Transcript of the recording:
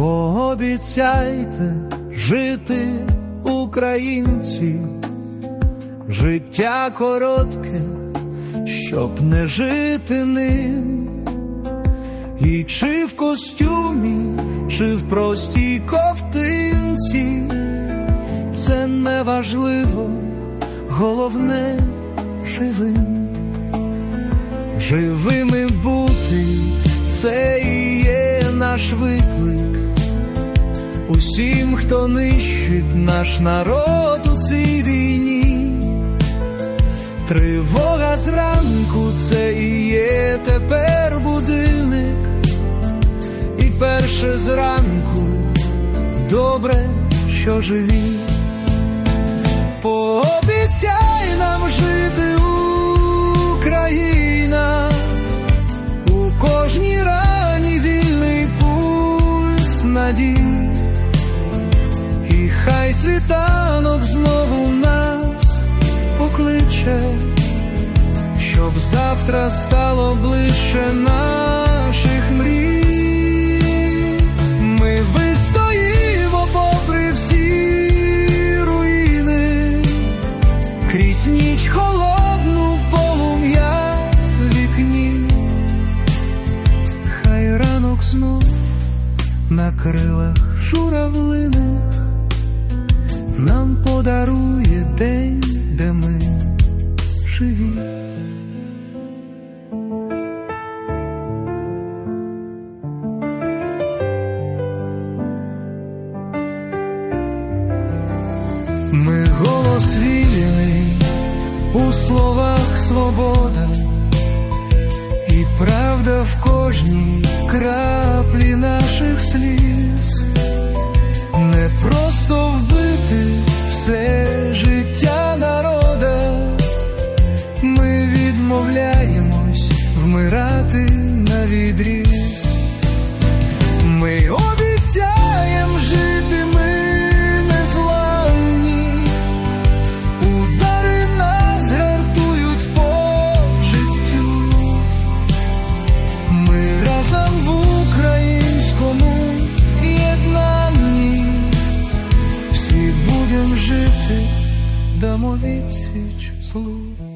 Пообіцяйте жити українці, життя коротке, щоб не жити ним. І чи в костюмі, чи в простій ковтинці, це не важливо, головне живим. Живими бути, це і є наш виклик. Усім, хто нищить наш народ у цій війні, тривога зранку це і є тепер будильник, і перше зранку добре, що живі. Хай світанок знову нас покличе, щоб завтра стало ближче наших мрій. Ми вистоїмо попри всі руїни, крізь ніч холодну полум'я вікні. Хай ранок знов на крилах журавлиних нам подарує день, де ми живі. Ми голос вільний, у словах свобода, і правда в кожній краплі дамо відсіч злу.